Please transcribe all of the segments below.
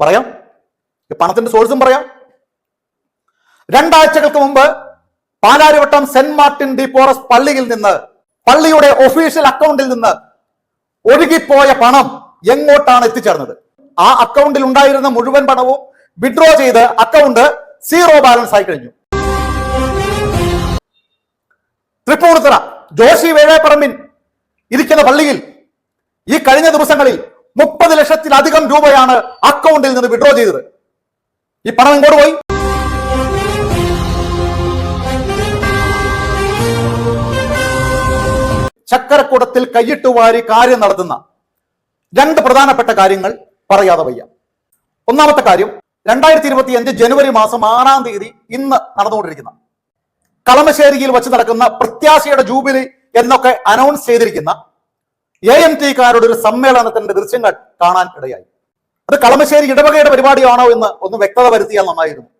പറയാം? പണത്തിന്റെ സോഴ്സും പറയാം. രണ്ടാഴ്ചകൾക്ക് മുമ്പ് Palarivattom saint Martin de Porres പള്ളിയിൽ നിന്ന് പള്ളിയുടെ ഒഫീഷ്യൽ അക്കൗണ്ടിൽ നിന്ന് ഒഴുകിപ്പോയ പണം എങ്ങോട്ടാണ് എത്തിച്ചേർന്നത്? ആ അക്കൗണ്ടിൽ ഉണ്ടായിരുന്ന മുഴുവൻ പണവും വിഡ്രോ ചെയ്ത് അക്കൗണ്ട് സീറോ ബാലൻസ് ആയി കഴിഞ്ഞു. തൃപ്പൂണിത്തുറ ജോഷി വേഴേപ്പറമ്പിൻ ഇരിക്കുന്ന പള്ളിയിൽ ഈ കഴിഞ്ഞ ദിവസങ്ങളിൽ മുപ്പത് ലക്ഷത്തിലധികം രൂപയാണ് അക്കൗണ്ടിൽ നിന്ന് വിഡ്രോ ചെയ്തത്. ഈ പണം എങ്ങോട്ട് പോയി? ചക്കരക്കൂടത്തിൽ കൈയിട്ട് വാരി കാര്യം നടത്തുന്ന രണ്ട് പ്രധാനപ്പെട്ട കാര്യങ്ങൾ പറയാതെ വയ്യ. ഒന്നാമത്തെ കാര്യം രണ്ടായിരത്തി ഇരുപത്തി അഞ്ച് ജനുവരി മാസം ആറാം തീയതി ഇന്ന് നടന്നുകൊണ്ടിരിക്കുന്ന കളമശ്ശേരിയിൽ വെച്ച് നടക്കുന്ന പ്രത്യാശയുടെ ജൂബിലി എന്നൊക്കെ അനൗൺസ് ചെയ്തിരിക്കുന്ന എ എം ടിക്കാരുടെ ഒരു സമ്മേളനത്തിന്റെ ദൃശ്യങ്ങൾ കാണാൻ ഇടയായി. അത് കളമശ്ശേരി ഇടവകയുടെ പരിപാടിയാണോ എന്ന് ഒന്ന് വ്യക്തത വരുത്തിയാൽ നന്നായിരുന്നു.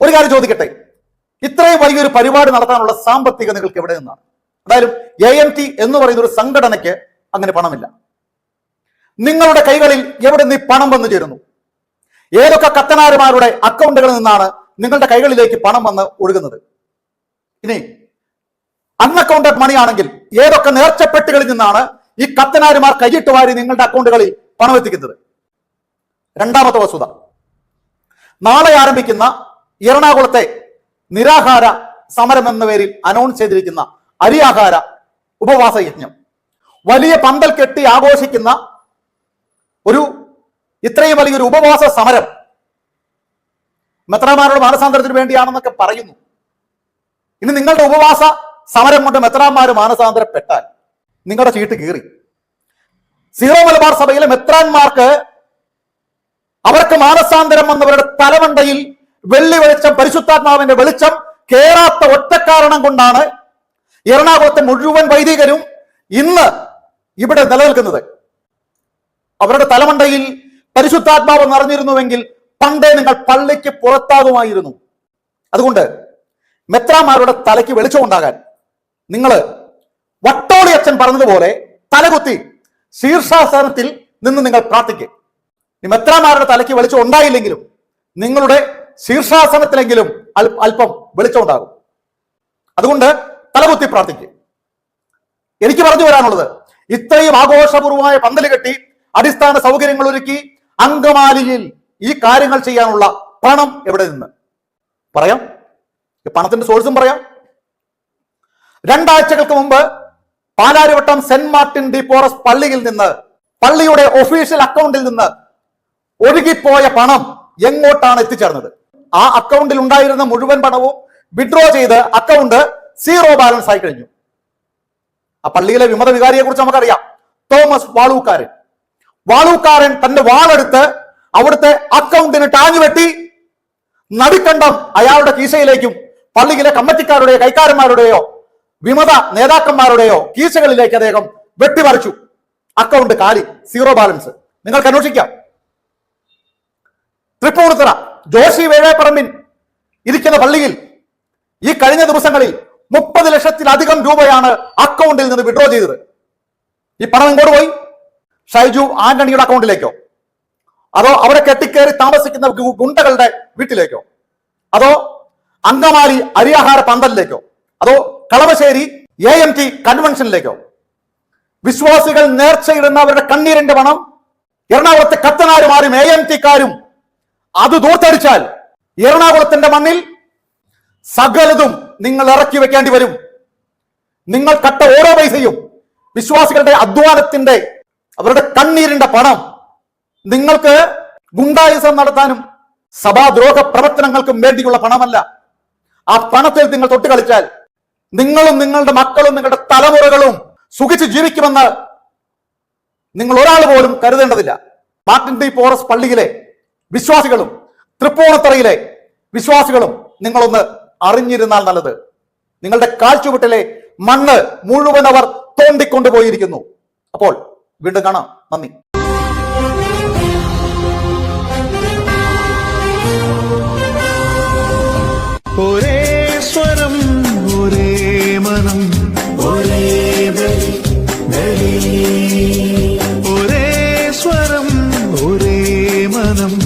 ഒരു കാര്യം ചോദിക്കട്ടെ. ഇത്രയും വലിയൊരു പരിപാടി നടത്താനുള്ള സാമ്പത്തിക നിങ്ങൾക്ക് എവിടെ നിന്നാണ്? എന്തായാലും എ എം ടി എന്ന് പറയുന്ന ഒരു സംഘടനയ്ക്ക് അങ്ങനെ പണമില്ല. നിങ്ങളുടെ കൈകളിൽ എവിടെ നിന്ന് പണം വന്നു ചേരുന്നു? ഏതൊക്കെ കത്തനാരുമാരുടെ അക്കൗണ്ടുകളിൽ നിന്നാണ് നിങ്ങളുടെ കൈകളിലേക്ക് പണം വന്ന് ഒഴുകുന്നത്? ഇനി അൺഅക്കൗണ്ടഡ് മണി ആണെങ്കിൽ ഏതൊക്കെ നേർച്ചപ്പെട്ടുകളിൽ നിന്നാണ് ഈ കത്തനാരുമാർ കൈയിട്ട് വാരി നിങ്ങളുടെ അക്കൗണ്ടുകളിൽ പണം എത്തിക്കുന്നത്? രണ്ടാമത്തെ വസ്തുത. നാളെ ആരംഭിക്കുന്ന എറണാകുളത്തെ നിരാഹാര സമരം എന്ന പേരിൽ അനൗൺസ് ചെയ്തിരിക്കുന്ന അരിയാഹാര ഉപവാസ യജ്ഞം. വലിയ പന്തൽ കെട്ടി ആഘോഷിക്കുന്ന ഒരു ഇത്രയും വലിയൊരു ഉപവാസ സമരം മെത്രാമാരുടെ മാനസാന്തരത്തിന് വേണ്ടിയാണെന്നൊക്കെ പറയുന്നു. ഇനി നിങ്ങളുടെ ഉപവാസ സമരം കൊണ്ട് മെത്രാന്മാര് മാനസാന്തരപ്പെട്ടാൽ നിങ്ങളുടെ ചീട്ട് കീറി. സീറോ മലബാർ സഭയിലെ മെത്രാന്മാർക്ക് അവർക്ക് മാനസാന്തരം വന്നവരുടെ തലമണ്ടയിൽ വെള്ളി വെളിച്ചം പരിശുദ്ധാത്മാവിന്റെ വെളിച്ചം കേറാത്ത ഒറ്റ കാരണം കൊണ്ടാണ് എറണാകുളത്തെ മുഴുവൻ വൈദികരും ഇന്ന് ഇവിടെ നിലനിൽക്കുന്നത്. അവരുടെ തലമണ്ടയിൽ പരിശുദ്ധാത്മാവ് നിറഞ്ഞിരുന്നുവെങ്കിൽ പണ്ടേ നിങ്ങൾ പള്ളിക്ക് പുറത്താകുമായിരുന്നു. അതുകൊണ്ട് മെത്രാമാരുടെ തലയ്ക്ക് വെളിച്ചമുണ്ടാകാൻ നിങ്ങൾ വട്ടോളി അച്ഛൻ പറഞ്ഞതുപോലെ തലകുത്തി ശീർഷാസനത്തിൽ നിന്ന് നിങ്ങൾ പ്രാർത്ഥിക്കും. ഈ മെത്രാമാരുടെ തലയ്ക്ക് വെളിച്ചം ഉണ്ടായില്ലെങ്കിലും നിങ്ങളുടെ ശീർഷാസനത്തിലെങ്കിലും അല്പം വെളിച്ചം ഉണ്ടാകും. അതുകൊണ്ട് തലകുത്തി പ്രാർത്ഥിക്കും. എനിക്ക് പറഞ്ഞു വരാനുള്ളത് ഇത്രയും ആഘോഷപൂർവമായ പന്തൽ കെട്ടി അടിസ്ഥാന സൗകര്യങ്ങൾ ഒരുക്കി അങ്കമാലിയിൽ ഈ കാര്യങ്ങൾ ചെയ്യാനുള്ള പണം എവിടെ നിന്ന്? പറയാം. പണത്തിന്റെ സോഴ്സും പറയാം. രണ്ടാഴ്ചകൾക്ക് മുമ്പ് Palarivattom saint Martin de Porres പള്ളിയിൽ നിന്ന് പള്ളിയുടെ ഒഫീഷ്യൽ അക്കൗണ്ടിൽ നിന്ന് ഒഴുകിപ്പോയ പണം എങ്ങോട്ടാണ് എത്തിച്ചേർന്നത്? ആ അക്കൗണ്ടിൽ ഉണ്ടായിരുന്ന മുഴുവൻ പണവും വിഡ്രോ ചെയ്ത് അക്കൗണ്ട് സീറോ ബാലൻസ് ആയി കഴിഞ്ഞു. ആ പള്ളിയിലെ വിമത വികാരിയെ കുറിച്ച് നമുക്കറിയാം. തോമസ് വാളൂക്കാരൻ. വാളൂക്കാരൻ തന്റെ വാളെടുത്ത് അവിടുത്തെ അക്കൗണ്ടിന് ടാഞ്ഞു വെട്ടി നടുക്കണ്ടം അയാളുടെ കീശയിലേക്കും പള്ളിയിലെ കമ്മറ്റിക്കാരുടെയോ കൈക്കാരന്മാരുടെയോ വിമത നേതാക്കന്മാരുടെയോ കീശകളിലേക്ക് അദ്ദേഹം വെട്ടിമറിച്ചു. അക്കൗണ്ട് കാലി സീറോ ബാലൻസ് നിങ്ങൾക്ക് അന്വേഷിക്കാം. തൃപ്പൂണിത്തറ ജോഷി വേഴേപ്പറമ്പിൻ ഇരിക്കുന്ന പള്ളിയിൽ ഈ കഴിഞ്ഞ ദിവസങ്ങളിൽ മുപ്പത് ലക്ഷത്തിലധികം രൂപയാണ് അക്കൗണ്ടിൽ നിന്ന് വിഡ്രോ ചെയ്തത്. ഈ പണം എങ്ങോട്ട് പോയി? ഷൈജു ആന്റണിയുടെ അക്കൗണ്ടിലേക്കോ? അതോ അവിടെ കെട്ടിക്കേറി താമസിക്കുന്ന ഗുണ്ടകളുടെ വീട്ടിലേക്കോ? അതോ അങ്കമാലി അരിയാഹാര പന്തലിലേക്കോ? അതോ കളമശ്ശേരി എ എം ടി കൺവെൻഷനിലേക്കോ വിശ്വാസികൾ നേർച്ചയിടുന്ന അവരുടെ കണ്ണീരിന്റെ പണം എറണാകുളത്തെ കത്തനാരുമാരും എ എം ടിക്കാരും അത് ദൂർത്തടിച്ചാൽ എറണാകുളത്തിന്റെ മണ്ണിൽ സകലതും നിങ്ങൾ ഇറക്കി വെക്കേണ്ടി വരും. നിങ്ങൾ കട്ട ഓരോ പൈസയും വിശ്വാസികളുടെ അധ്വാനത്തിന്റെ അവരുടെ കണ്ണീരിന്റെ പണം നിങ്ങൾക്ക് ഗുണ്ടായുസം നടത്താനും സഭാദ്രോഹ പ്രവർത്തനങ്ങൾക്കും വേണ്ടിയുള്ള പണമല്ല. ആ പണത്തിൽ നിങ്ങൾ തൊട്ട് കളിച്ചാൽ നിങ്ങളും നിങ്ങളുടെ മക്കളും നിങ്ങളുടെ തലമുറകളും സുഖിച്ച് ജീവിക്കുമെന്ന് നിങ്ങൾ ഒരാൾ പോലും കരുതേണ്ടതില്ല. മാർട്ടിൻ ഡി പോറസ് പള്ളിയിലെ വിശ്വാസികളും തൃപ്പൂണിത്തറയിലെ വിശ്വാസികളും നിങ്ങളൊന്ന് അറിഞ്ഞിരുന്നാൽ നല്ലത്. നിങ്ങളുടെ കാഴ്ചവിട്ടിലെ മണ്ണ് മുഴുവൻ അവർ തോണ്ടിക്കൊണ്ടുപോയിരിക്കുന്നു. അപ്പോൾ വീണ്ടും കാണാം. നന്ദി. ഒരേ ബലി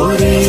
ഒരേ